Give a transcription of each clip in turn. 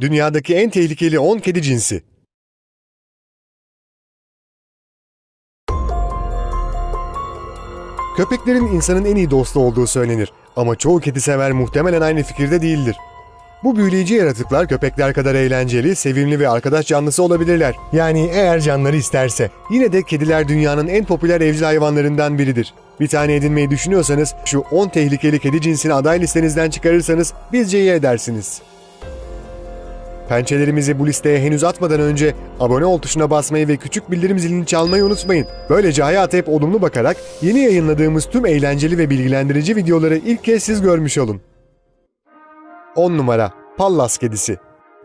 Dünyadaki en tehlikeli 10 kedi cinsi. Köpeklerin insanın en iyi dostu olduğu söylenir ama çoğu kedi sever muhtemelen aynı fikirde değildir. Bu büyüleyici yaratıklar köpekler kadar eğlenceli, sevimli ve arkadaş canlısı olabilirler. Yani eğer canları isterse. Yine de kediler dünyanın en popüler evcil hayvanlarından biridir. Bir tane edinmeyi düşünüyorsanız şu 10 tehlikeli kedi cinsini aday listenizden çıkarırsanız bizce iyi edersiniz. Pençelerimizi bu listeye henüz atmadan önce abone ol tuşuna basmayı ve küçük bildirim zilini çalmayı unutmayın. Böylece hayata hep olumlu bakarak yeni yayınladığımız tüm eğlenceli ve bilgilendirici videoları ilk kez siz görmüş olun. 10 numara Pallas kedisi.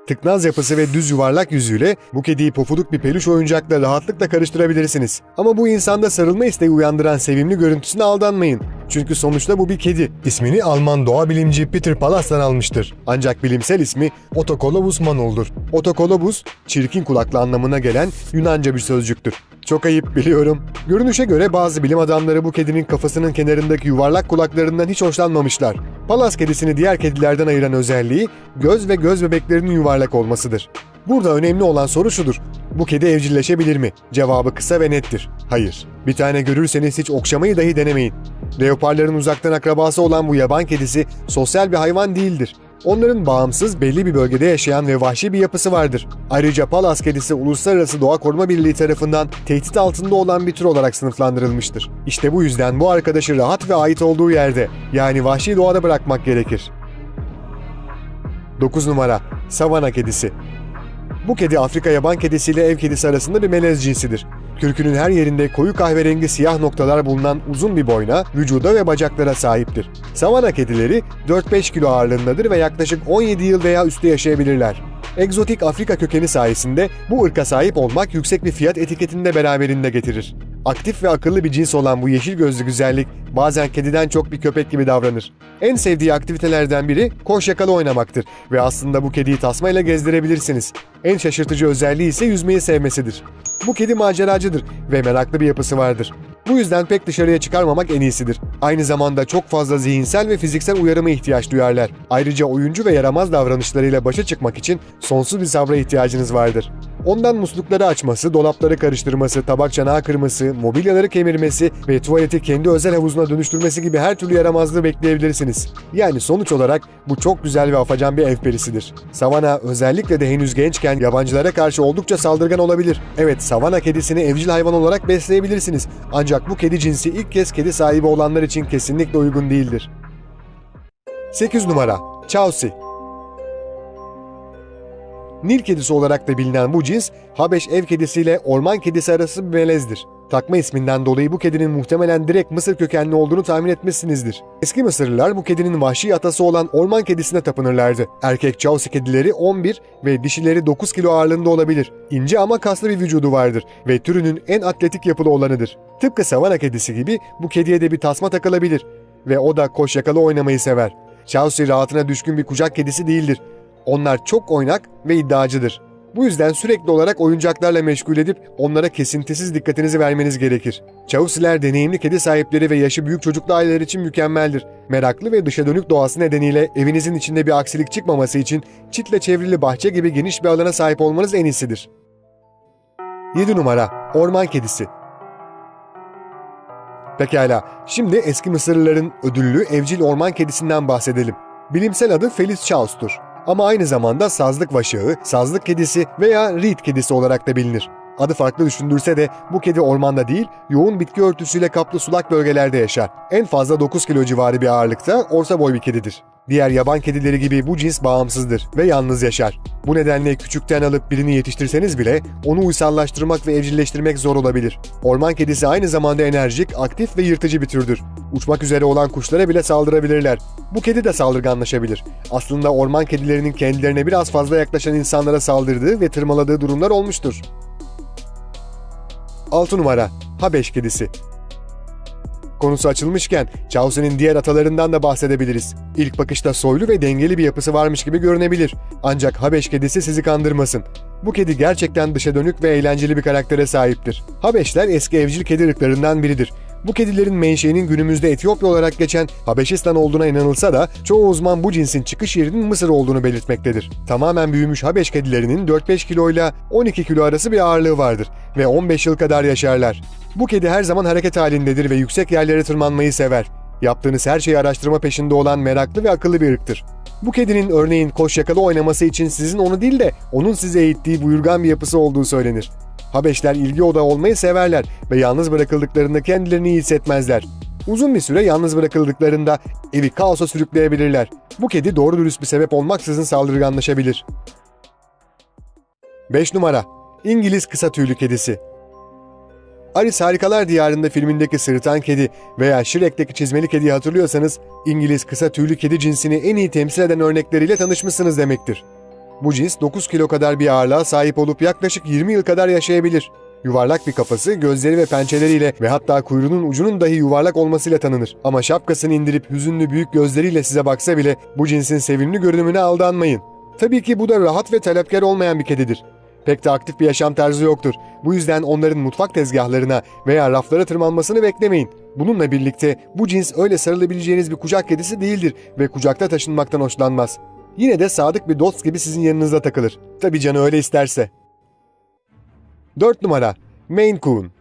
Tıknaz yapısı ve düz yuvarlak yüzüyle bu kediyi pofuduk bir peluş oyuncakla rahatlıkla karıştırabilirsiniz. Ama bu insanda sarılma isteği uyandıran sevimli görüntüsüne aldanmayın. Çünkü sonuçta bu bir kedi. İsmini Alman doğa bilimci Peter Pallas'tan almıştır. Ancak bilimsel ismi Otokolobus manol'dur. Otokolobus, çirkin kulaklı anlamına gelen Yunanca bir sözcüktür. Çok ayıp biliyorum. Görünüşe göre bazı bilim adamları bu kedinin kafasının kenarındaki yuvarlak kulaklarından hiç hoşlanmamışlar. Palas kedisini diğer kedilerden ayıran özelliği göz ve göz bebeklerinin yuvarlak olmasıdır. Burada önemli olan soru şudur. Bu kedi evcilleşebilir mi? Cevabı kısa ve nettir. Hayır. Bir tane görürseniz hiç okşamayı dahi denemeyin. Leoparların uzaktan akrabası olan bu yaban kedisi sosyal bir hayvan değildir. Onların bağımsız belli bir bölgede yaşayan ve vahşi bir yapısı vardır. Ayrıca Palas kedisi Uluslararası Doğa Koruma Birliği tarafından tehdit altında olan bir tür olarak sınıflandırılmıştır. İşte bu yüzden bu arkadaşı rahat ve ait olduğu yerde yani vahşi doğada bırakmak gerekir. 9 numara Savana kedisi bu kedi Afrika yaban kedisiyle ev kedisi arasında bir melez cinsidir. Kürkünün her yerinde koyu kahverengi siyah noktalar bulunan uzun bir boyna, vücuda ve bacaklara sahiptir. Savana kedileri 4-5 kilo ağırlığındadır ve yaklaşık 17 yıl veya üstü yaşayabilirler. Egzotik Afrika kökeni sayesinde bu ırka sahip olmak yüksek bir fiyat etiketini de beraberinde getirir. Aktif ve akıllı bir cins olan bu yeşil gözlü güzellik bazen kediden çok bir köpek gibi davranır. En sevdiği aktivitelerden biri koş yakalı oynamaktır ve aslında bu kediyi tasmayla gezdirebilirsiniz. En şaşırtıcı özelliği ise yüzmeyi sevmesidir. Bu kedi maceracıdır ve meraklı bir yapısı vardır. Bu yüzden pek dışarıya çıkarmamak en iyisidir. Aynı zamanda çok fazla zihinsel ve fiziksel uyarıma ihtiyaç duyarlar. Ayrıca oyuncu ve yaramaz davranışlarıyla başa çıkmak için sonsuz bir sabra ihtiyacınız vardır. Ondan muslukları açması, dolapları karıştırması, tabak çanağı kırması, mobilyaları kemirmesi ve tuvaleti kendi özel havuzuna dönüştürmesi gibi her türlü yaramazlığı bekleyebilirsiniz. Yani sonuç olarak bu çok güzel ve afacan bir ev perisidir. Savana özellikle de henüz gençken yabancılara karşı oldukça saldırgan olabilir. Evet Savana kedisini evcil hayvan olarak besleyebilirsiniz. Ancak bu kedi cinsi ilk kez kedi sahibi olanlar için kesinlikle uygun değildir. 8 numara Chausi Nil kedisi olarak da bilinen bu cins, Habeş ev kedisiyle orman kedisi arası bir melezdir. Takma isminden dolayı bu kedinin muhtemelen direkt Mısır kökenli olduğunu tahmin etmişsinizdir. Eski Mısırlılar bu kedinin vahşi atası olan orman kedisine tapınırlardı. Erkek Chausi kedileri 11 ve dişileri 9 kilo ağırlığında olabilir. İnce ama kaslı bir vücudu vardır ve türünün en atletik yapılı olanıdır. Tıpkı savana kedisi gibi bu kediye de bir tasma takılabilir ve o da koş yakalı oynamayı sever. Chausi rahatına düşkün bir kucak kedisi değildir. Onlar çok oynak ve iddiacıdır. Bu yüzden sürekli olarak oyuncaklarla meşgul edip onlara kesintisiz dikkatinizi vermeniz gerekir. Chausiler deneyimli kedi sahipleri ve yaşı büyük çocuklu aileler için mükemmeldir. Meraklı ve dışa dönük doğası nedeniyle evinizin içinde bir aksilik çıkmaması için çitle çevrili bahçe gibi geniş bir alana sahip olmanız en iyisidir. 7 numara Orman Kedisi Pekala, şimdi eski Mısırlıların ödüllü evcil orman kedisinden bahsedelim. Bilimsel adı Felis Chaus'tur ama aynı zamanda sazlık vaşağı, sazlık kedisi veya reed kedisi olarak da bilinir. Adı farklı düşündürse de bu kedi ormanda değil, yoğun bitki örtüsüyle kaplı sulak bölgelerde yaşar. En fazla 9 kilo civarı bir ağırlıkta orta boy bir kedidir. Diğer yaban kedileri gibi bu cins bağımsızdır ve yalnız yaşar. Bu nedenle küçükten alıp birini yetiştirseniz bile onu uysallaştırmak ve evcilleştirmek zor olabilir. Orman kedisi aynı zamanda enerjik, aktif ve yırtıcı bir türdür. Uçmak üzere olan kuşlara bile saldırabilirler. Bu kedi de saldırganlaşabilir. Aslında orman kedilerinin kendilerine biraz fazla yaklaşan insanlara saldırdığı ve tırmaladığı durumlar olmuştur. 6 numara Habeş kedisi Konusu açılmışken Chaucer'in diğer atalarından da bahsedebiliriz. İlk bakışta soylu ve dengeli bir yapısı varmış gibi görünebilir. Ancak Habeş kedisi sizi kandırmasın. Bu kedi gerçekten dışa dönük ve eğlenceli bir karaktere sahiptir. Habeşler eski evcil kedi ırklarından biridir. Bu kedilerin menşeinin günümüzde Etiyopya olarak geçen Habeşistan olduğuna inanılsa da çoğu uzman bu cinsin çıkış yerinin Mısır olduğunu belirtmektedir. Tamamen büyümüş Habeş kedilerinin 4-5 kiloyla 12 kilo arası bir ağırlığı vardır ve 15 yıl kadar yaşarlar. Bu kedi her zaman hareket halindedir ve yüksek yerlere tırmanmayı sever. Yaptığınız her şeyi araştırma peşinde olan meraklı ve akıllı bir ırktır. Bu kedinin örneğin koş yakalı oynaması için sizin onu değil de onun size eğittiği buyurgan bir yapısı olduğu söylenir. Habeşler ilgi odağı olmayı severler ve yalnız bırakıldıklarında kendilerini iyi hissetmezler. Uzun bir süre yalnız bırakıldıklarında evi kaosa sürükleyebilirler. Bu kedi doğru dürüst bir sebep olmaksızın saldırganlaşabilir. 5 numara İngiliz kısa tüylü kedisi Alice Harikalar Diyarı'nda filmindeki sırıtan kedi veya Shrek'teki çizmeli kediyi hatırlıyorsanız İngiliz kısa tüylü kedi cinsini en iyi temsil eden örnekleriyle tanışmışsınız demektir. Bu cins 9 kilo kadar bir ağırlığa sahip olup yaklaşık 20 yıl kadar yaşayabilir. Yuvarlak bir kafası, gözleri ve pençeleriyle ve hatta kuyruğunun ucunun dahi yuvarlak olmasıyla tanınır. Ama şapkasını indirip hüzünlü büyük gözleriyle size baksa bile bu cinsin sevimli görünümüne aldanmayın. Tabii ki bu da rahat ve talepkar olmayan bir kedidir. Pek de aktif bir yaşam tarzı yoktur. Bu yüzden onların mutfak tezgahlarına veya raflara tırmanmasını beklemeyin. Bununla birlikte bu cins öyle sarılabileceğiniz bir kucak kedisi değildir ve kucakta taşınmaktan hoşlanmaz. Yine de sadık bir dost gibi sizin yanınızda takılır. Tabii canı öyle isterse. 4 numara Maine Coon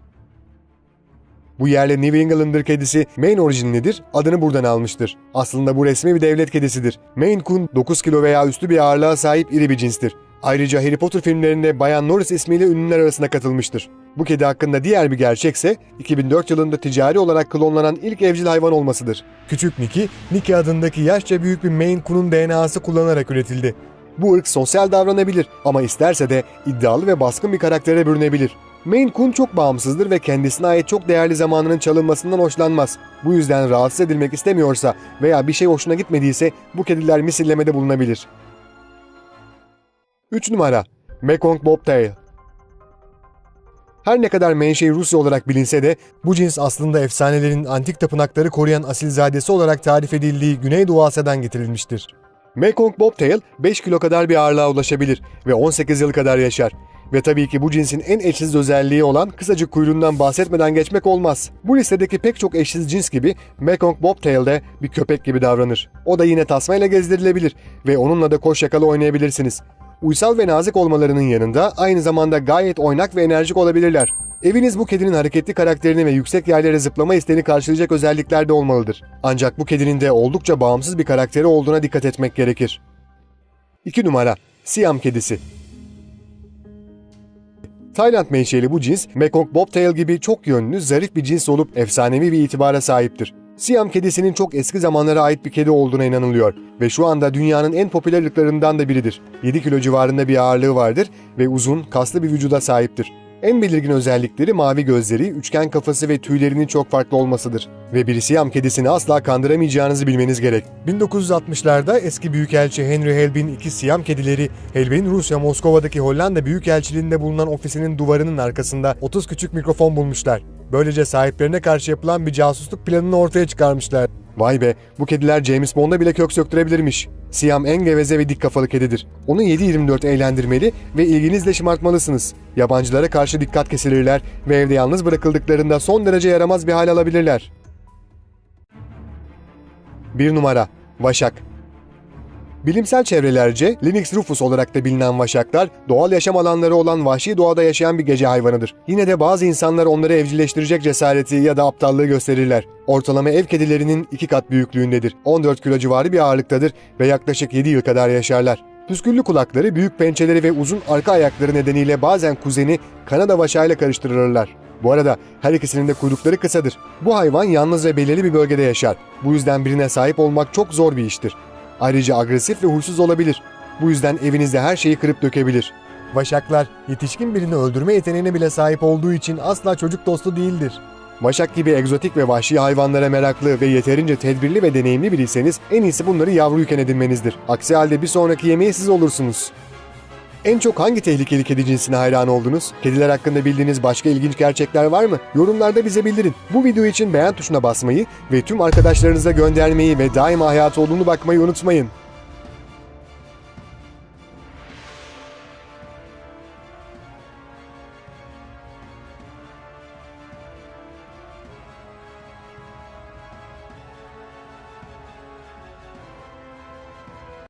bu yerli New Englander kedisi Maine orijinlidir, adını buradan almıştır. Aslında bu resmi bir devlet kedisidir. Maine Coon 9 kilo veya üstü bir ağırlığa sahip iri bir cinstir. Ayrıca Harry Potter filmlerinde Bayan Norris ismiyle ünlüler arasına katılmıştır. Bu kedi hakkında diğer bir gerçekse 2004 yılında ticari olarak klonlanan ilk evcil hayvan olmasıdır. Küçük Nicky, Nicky adındaki yaşça büyük bir Maine Coon'un DNA'sı kullanarak üretildi. Bu ırk sosyal davranabilir ama isterse de iddialı ve baskın bir karaktere bürünebilir. Maine Coon çok bağımsızdır ve kendisine ait çok değerli zamanının çalınmasından hoşlanmaz. Bu yüzden rahatsız edilmek istemiyorsa veya bir şey hoşuna gitmediyse bu kediler misillemede bulunabilir. 3 numara Mekong Bobtail her ne kadar menşei Rusya olarak bilinse de bu cins aslında efsanelerin antik tapınakları koruyan asilzadesi olarak tarif edildiği Güneydoğu Asya'dan getirilmiştir. Mekong Bobtail 5 kilo kadar bir ağırlığa ulaşabilir ve 18 yıl kadar yaşar. Ve tabii ki bu cinsin en eşsiz özelliği olan kısacık kuyruğundan bahsetmeden geçmek olmaz. Bu listedeki pek çok eşsiz cins gibi Mekong Bobtail de bir köpek gibi davranır. O da yine tasmayla gezdirilebilir ve onunla da koş yakalı oynayabilirsiniz. Uysal ve nazik olmalarının yanında aynı zamanda gayet oynak ve enerjik olabilirler. Eviniz bu kedinin hareketli karakterini ve yüksek yerlere zıplama isteğini karşılayacak özelliklerde olmalıdır. Ancak bu kedinin de oldukça bağımsız bir karakteri olduğuna dikkat etmek gerekir. 2 numara Siam kedisi Tayland menşeli bu cins Mekong Bobtail gibi çok yönlü, zarif bir cins olup efsanevi bir itibara sahiptir. Siam kedisinin çok eski zamanlara ait bir kedi olduğuna inanılıyor ve şu anda dünyanın en popüler ırklarından da biridir. 7 kilo civarında bir ağırlığı vardır ve uzun, kaslı bir vücuda sahiptir. En belirgin özellikleri mavi gözleri, üçgen kafası ve tüylerinin çok farklı olmasıdır. Ve bir Siyam kedisini asla kandıramayacağınızı bilmeniz gerek. 1960'larda eski büyükelçi Henry Helbin iki Siyam kedileri, Helbin Rusya Moskova'daki Hollanda Büyükelçiliğinde bulunan ofisinin duvarının arkasında 30 küçük mikrofon bulmuşlar. Böylece sahiplerine karşı yapılan bir casusluk planını ortaya çıkarmışlar. Vay be, bu kediler James Bond'a bile kök söktürebilirmiş. Siyam en geveze ve dik kafalı kedidir. Onu 7-24 eğlendirmeli ve ilginizle şımartmalısınız. Yabancılara karşı dikkat kesilirler ve evde yalnız bırakıldıklarında son derece yaramaz bir hal alabilirler. 1 numara Vaşak Bilimsel çevrelerce Linux rufus olarak da bilinen vaşaklar, doğal yaşam alanları olan vahşi doğada yaşayan bir gece hayvanıdır. Yine de bazı insanlar onları evcilleştirecek cesareti ya da aptallığı gösterirler. Ortalama ev kedilerinin iki kat büyüklüğündedir. 14 kilo civarı bir ağırlıktadır ve yaklaşık 7 yıl kadar yaşarlar. Püsküllü kulakları, büyük pençeleri ve uzun arka ayakları nedeniyle bazen kuzeni Kanada vaşağıyla karıştırırlar. Bu arada her ikisinin de kuyrukları kısadır. Bu hayvan yalnız ve belirli bir bölgede yaşar. Bu yüzden birine sahip olmak çok zor bir iştir. Ayrıca agresif ve huysuz olabilir. Bu yüzden evinizde her şeyi kırıp dökebilir. Vaşaklar yetişkin birini öldürme yeteneğine bile sahip olduğu için asla çocuk dostu değildir. Vaşak gibi egzotik ve vahşi hayvanlara meraklı ve yeterince tedbirli ve deneyimli biriyseniz en iyisi bunları yavruyken edinmenizdir. Aksi halde bir sonraki yemeği siz olursunuz. En çok hangi tehlikeli kedi cinsine hayran oldunuz? Kediler hakkında bildiğiniz başka ilginç gerçekler var mı? Yorumlarda bize bildirin. Bu video için beğen tuşuna basmayı ve tüm arkadaşlarınıza göndermeyi ve daima hayatı olduğunu bakmayı unutmayın.